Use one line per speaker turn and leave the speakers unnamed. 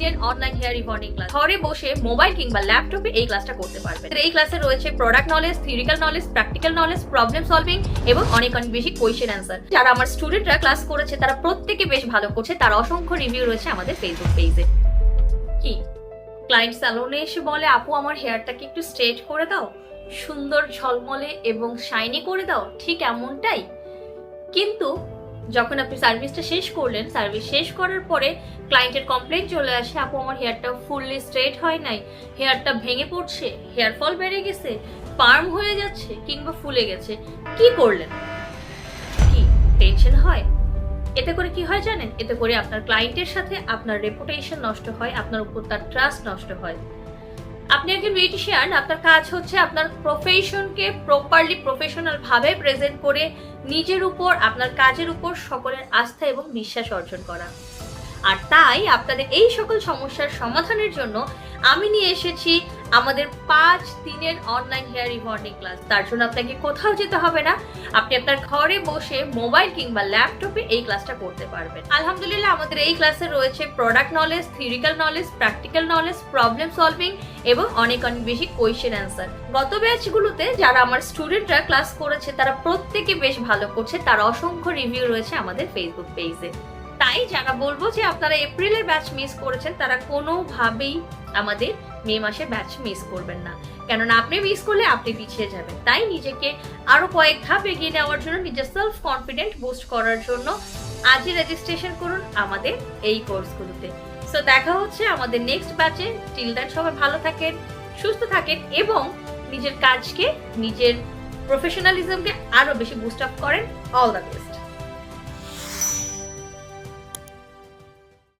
দিনের online hair rebonding class ঘরে বসে মোবাইল কিংবা ল্যাপটপে এই ক্লাসটা করতে পারবেন। এই ক্লাসে রয়েছে product knowledge theoretical knowledge practical knowledge problem solving এবং অনেক অনেক বেশি কোয়েশ্চেন অ্যান্সার যারা আমার স্টুডেন্টরা ক্লাস করেছে, তারা প্রত্যেকে বেশ ভালো করছে। তার অসংখ্য রিভিউ রয়েছে আমাদের ফেসবুক পেজে কি? ক্লায়েন্ট স্যালনে এসে বলে, আপু, আমার হেয়ারটাকে একটু স্ট্রেট করে দাও। সুন্দর ঝলমলে এবং শাইনি করে দাও। ঠিক এমনটাই। কিন্তু যখন আপনি সার্ভিসটা শেষ করলেন, সার্ভিস শেষ করার পরে ক্লায়েন্টের কমপ্লেন চলে আসে, আপু, আমার হেয়ারটা ফুললি স্ট্রেট হয় নাই হেয়ারটা ভেঙে পড়ছে হেয়ার ফল বেড়ে গেছে পার্ম হয়ে যাচ্ছে কিংবা ফুলে গেছে, কি করলেন? কি টেনশন হয়? এতে করে কি হয় জানেন? এতে করে আপনার ক্লায়েন্টের সাথে আপনার রেপুটেশন নষ্ট হয়, আপনার উপর তার ট্রাস্ট নষ্ট হয়। আপনি একজন বিউটিশিয়ান আপনার কাজ হচ্ছে আপনার প্রফেশনকে প্রপারলি প্রফেশনাল ভাবে প্রেজেন্ট করে নিজের উপর, আপনার কাজের উপর সকলের আস্থা এবং বিশ্বাস অর্জন করা। আর তাই আপনাদের এই সকল সমস্যার সমাধানের জন্য আমি নিয়ে এসেছি আমাদের পাঁচ দিনের অনলাইন হেয়ার রিবন্ডিং ক্লাস তার জন্য আপনাকে কোথাও যেতে হবে না। আপনি আপনার ঘরে বসে মোবাইল কিংবা ল্যাপটপে এই ক্লাসটা করতে পারবেন। আলহামদুলিল্লাহ, আমাদের এই ক্লাসে রয়েছে product knowledge theoretical knowledge practical knowledge problem solving এবং অনেক অনেক বেশি কোয়েশ্চেন অ্যান্সার গত ব্যাচগুলোতে যারা আমার স্টুডেন্টরা ক্লাস করেছে, তারা প্রত্যেকে বেশ ভালো করছে। তার অসংখ্য রিভিউ রয়েছে আমাদের ফেসবুক পেজে তাই যারা বলব যে আপনারা এপ্রিলের ব্যাচ মিস করেছেন, তারা কোনোভাবেই আমাদের মে মাসের ব্যাচ মিস করবেন না। কেননা আপনি মিস করলে আপনি পিছিয়ে যাবেন। তাই নিজেকে আরও কয়েক ধাপ এগিয়ে নেওয়ার জন্য, নিজের সেলফ কনফিডেন্ট বুস্ট করার জন্য আজই রেজিস্ট্রেশন করুন আমাদের এই কোর্সগুলোতে সো দেখা হচ্ছে আমাদের নেক্সট ব্যাচে টিল দ্যাট সবাই ভালো থাকেন, সুস্থ থাকেন এবং নিজের কাজকে, নিজের প্রফেশনালিজমকে আরও বেশি বুস্ট আপ করেন। All the best